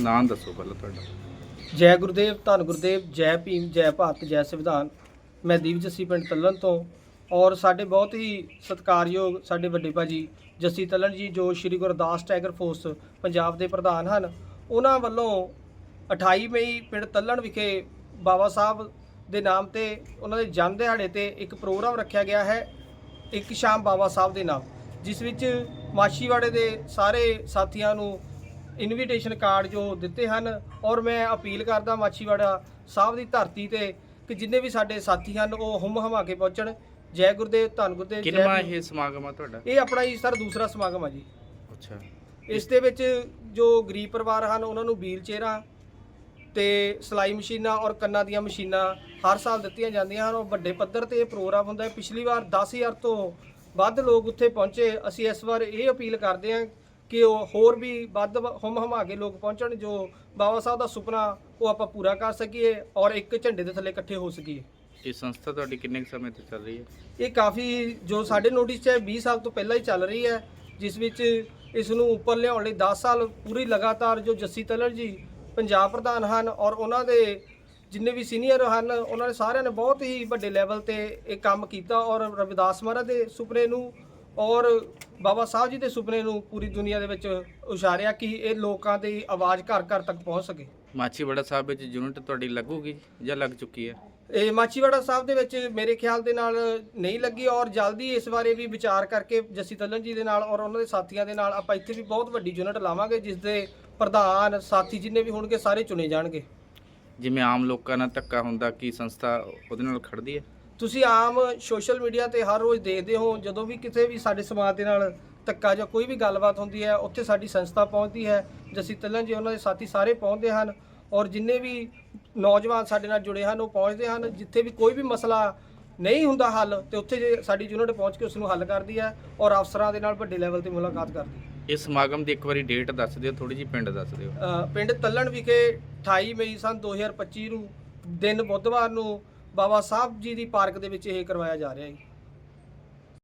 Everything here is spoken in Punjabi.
ਨਾਮ ਦੱਸੋ ਪਹਿਲਾਂ ਤੁਹਾਡਾ। ਜੈ ਗੁਰਦੇਵ, ਧੰਨ ਗੁਰਦੇਵ, ਜੈ ਭੀਮ, ਜੈ ਭਾਰਤ, ਜੈ ਸੰਵਿਧਾਨ। ਮੈਂ ਦੀਪ ਜੱਸੀ ਪਿੰਡ ਤੱਲਣ ਤੋਂ ਔਰ ਸਾਡੇ ਬਹੁਤ ਹੀ ਸਤਿਕਾਰਯੋਗ ਸਾਡੇ ਵੱਡੇ ਭਾਜੀ ਜੱਸੀ ਤੱਲਣ ਜੀ, ਜੋ ਸ਼੍ਰੀ ਗੁਰਦਾਸ ਟਾਈਗਰ ਫੋਰਸ ਪੰਜਾਬ ਦੇ ਪ੍ਰਧਾਨ ਹਨ। ਉਹਨਾਂ ਵੱਲੋਂ 28 ਮਈ ਪਿੰਡ ਤੱਲਣ ਵਿਖੇ ਬਾਬਾ ਸਾਹਿਬ ਦੇ ਨਾਮ ਤੇ ਉਹਨਾਂ ਦੇ ਜਨਮ ਦਿਹਾੜੇ ਤੇ ਇੱਕ ਪ੍ਰੋਗਰਾਮ ਰੱਖਿਆ ਗਿਆ ਹੈ, ਇੱਕ ਸ਼ਾਮ ਬਾਬਾ ਸਾਹਿਬ ਦੇ ਨਾਮ, ਜਿਸ ਵਿੱਚ ਮਾਛੀਵਾੜੇ ਦੇ ਸਾਰੇ ਸਾਥੀਆਂ ਨੂੰ ਇਨਵੀਟੇਸ਼ਨ ਕਾਰਡ ਜੋ ਦਿੱਤੇ ਹਨ ਔਰ ਮੈਂ ਅਪੀਲ ਕਰਦਾ ਮਾਛੀਵਾੜਾ ਸਾਹਿਬ ਦੀ ਧਰਤੀ ਤੇ ਕਿ ਜਿੰਨੇ ਵੀ ਸਾਡੇ ਸਾਥੀ ਹਨ ਉਹ ਹੁਮ ਹਮਾ ਕੇ ਪਹੁੰਚਣ। ਜੈ ਗੁਰਦੇਵ ਧੰਨ ਗੁਰਦੇਵ ਜੈ ਕਿੰਨਾ। ਇਹ ਸਮਾਗਮ ਆ ਤੁਹਾਡਾ? ਇਹ ਆਪਣਾ ਜੀ ਸਰ ਦੂਸਰਾ ਸਮਾਗਮ ਆ ਜੀ। ਅੱਛਾ। ਇਸ ਦੇ ਵਿੱਚ ਜੋ ਗਰੀਬ ਪਰਿਵਾਰ ਹਨ ਉਹਨਾਂ ਨੂੰ ਵੀਲ ਚੇਅਰਾਂ ਤੇ ਸਲਾਈ ਮਸ਼ੀਨਾਂ ਔਰ ਕੰਨਾਂ ਦੀਆਂ ਮਸ਼ੀਨਾਂ ਹਰ ਸਾਲ ਦਿੱਤੀਆਂ ਜਾਂਦੀਆਂ ਹਨ। ਔਰ ਵੱਡੇ ਪੱਧਰ ਤੇ ਇਹ ਪ੍ਰੋਗਰਾਮ ਹੁੰਦਾ ਹੈ। ਪਿਛਲੀ ਵਾਰ 10000 ਤੋਂ ਵੱਧ ਲੋਕ ਉੱਥੇ ਪਹੁੰਚੇ। ਅਸੀਂ ਇਸ ਵਾਰ ਇਹ ਅਪੀਲ ਕਰਦੇ ਹਾਂ ਕਿ ਉਹ ਹੋਰ ਵੀ ਵੱਧ ਹਮ ਹਮਾ ਕੇ ਲੋਕ ਪਹੁੰਚਣ ਜੋ ਬਾਬਾ ਸਾਹਿਬ ਦਾ ਸੁਪਨਾ ਉਹ ਆਪਾਂ ਪੂਰਾ ਕਰ ਸਕੀਏ ਔਰ ਇੱਕ ਝੰਡੇ ਦੇ ਥੱਲੇ ਇਕੱਠੇ ਹੋ ਸਕੀਏ। ਇਹ ਸੰਸਥਾ ਤੁਹਾਡੀ ਕਿੰਨੇ ਕੁ ਸਮੇਂ ਤੋਂ ਚੱਲ ਰਹੀ ਹੈ? ਇਹ ਕਾਫੀ ਜੋ ਸਾਡੇ ਨੋਟਿਸ 'ਚ ਹੈ 20 ਸਾਲ ਤੋਂ ਪਹਿਲਾਂ ਹੀ ਚੱਲ ਰਹੀ ਹੈ ਜਿਸ ਵਿੱਚ ਇਸ ਨੂੰ ਉੱਪਰ ਲਿਆਉਣ ਲਈ 10 ਸਾਲ ਪੂਰੀ ਲਗਾਤਾਰ ਜੋ ਜੱਸੀ ਤਲਰ ਜੀ ਪੰਜਾਬ ਪ੍ਰਧਾਨ ਹਨ ਔਰ ਉਹਨਾਂ ਦੇ ਜਿੰਨੇ ਵੀ ਸੀਨੀਅਰ ਹਨ ਉਹਨਾਂ ਨੇ ਸਾਰਿਆਂ ਨੇ ਬਹੁਤ ਹੀ ਵੱਡੇ ਲੈਵਲ ਤੇ ਇਹ ਕੰਮ ਕੀਤਾ ਔਰ ਰਵਿਦਾਸ ਮਹਾਰਾਜ ਦੇ ਸੁਪਨੇ ਨੂੰ ਔਰ ਬਾਬਾ ਸਾਹਿਬ ਜੀ ਦੇ ਸੁਪਨੇ ਨੂੰ ਪੂਰੀ ਦੁਨੀਆ ਦੇ ਵਿੱਚ ਉਛਾਰਿਆ ਕਿ ਇਹ ਲੋਕਾਂ ਦੀ ਆਵਾਜ਼ ਘਰ ਘਰ ਤੱਕ ਪਹੁੰਚ ਸਕੇ। ਮਾਛੀਵਾੜਾ ਸਾਹਿਬ ਵਿੱਚ ਯੂਨਿਟ ਤੁਹਾਡੀ ਲੱਗੂਗੀ ਜਾਂ ਲੱਗ ਚੁੱਕੀ ਹੈ? ਇਹ ਮਾਚੀਵਾੜਾ ਸਾਹਿਬ ਦੇ ਵਿੱਚ ਮੇਰੇ ਖਿਆਲ ਦੇ ਨਾਲ ਨਹੀਂ ਲੱਗੀ ਔਰ ਜਲਦੀ ਇਸ ਬਾਰੇ ਵੀ ਵਿਚਾਰ ਕਰਕੇ ਜੱਸੀ ਤੱਲਨ ਜੀ ਦੇ ਨਾਲ ਔਰ ਉਹਨਾਂ ਦੇ ਸਾਥੀਆਂ ਦੇ ਨਾਲ ਆਪਾਂ ਇੱਥੇ ਵੀ ਬਹੁਤ ਵੱਡੀ ਯੂਨਿਟ ਲਾਵਾਂਗੇ ਜਿਸ ਦੇ ਪ੍ਰਧਾਨ ਸਾਥੀ ਜਿੰਨੇ ਵੀ ਹੋਣਗੇ ਸਾਰੇ ਚੁਣੇ ਜਾਣਗੇ। ਜਿਵੇਂ ਆਮ ਲੋਕਾਂ ਨਾਲ ਧੱਕਾ ਹੁੰਦਾ ਕੀ ਸੰਸਥਾ ਉਹਦੇ ਨਾਲ ਖੜਦੀ ਹੈ? ਤੁਸੀਂ ਆਮ ਸੋਸ਼ਲ ਮੀਡੀਆ ਤੇ ਹਰ ਰੋਜ਼ ਦੇਖਦੇ ਹੋ ਜਦੋਂ ਵੀ ਕਿਸੇ ਵੀ ਸਾਡੇ ਸਮਾਜ ਦੇ ਨਾਲ ਧੱਕਾ ਜਾਂ ਕੋਈ ਵੀ ਗੱਲਬਾਤ ਹੁੰਦੀ ਹੈ ਉੱਥੇ ਸਾਡੀ ਸੰਸਥਾ ਪਹੁੰਚਦੀ ਹੈ ਜੱਸੀ ਤੱਲਨ ਜੀ ਉਹਨਾਂ ਦੇ ਸਾਥੀ ਸਾਰੇ ਪਹੁੰਚਦੇ ਹਨ ਔਰ ਜਿੰਨੇ ਵੀ ਨੌਜਵਾਨ ਸਾਡੇ ਨਾਲ ਜੁੜੇ ਹਨ ਉਹ ਪਹੁੰਚਦੇ ਹਨ ਜਿੱਥੇ ਵੀ ਕੋਈ ਵੀ ਮਸਲਾ ਨਹੀਂ ਹੁੰਦਾ ਹੱਲ ਤੇ ਉੱਥੇ ਜੇ ਸਾਡੀ ਯੂਨਿਟ ਪਹੁੰਚ ਕੇ ਉਸ ਨੂੰ ਹੱਲ ਕਰਦੀ ਹੈ ਔਰ ਅਫਸਰਾਂ ਦੇ ਨਾਲ ਵੱਡੇ ਲੈਵਲ ਤੇ ਮੁਲਾਕਾਤ ਕਰਦੀ ਹੈ। ਇਸ ਸਮਾਗਮ ਦੀ ਇੱਕ ਵਾਰੀ ਡੇਟ ਦੱਸ ਦਿਓ ਥੋੜੀ ਜਿਹੀ ਪਿੰਡ ਦੱਸ ਦਿਓ। ਪਿੰਡ ਤੱਲਣ ਵਿਖੇ 28 ਮਈ ਸਨ 2025 ਨੂੰ ਦਿਨ ਬੁੱਧਵਾਰ ਨੂੰ ਬਾਬਾ ਸਾਹਿਬ ਜੀ ਦੀ ਪਾਰਕ ਦੇ ਵਿੱਚ ਇਹ ਕਰਵਾਇਆ ਜਾ ਰਿਹਾ ਹੈ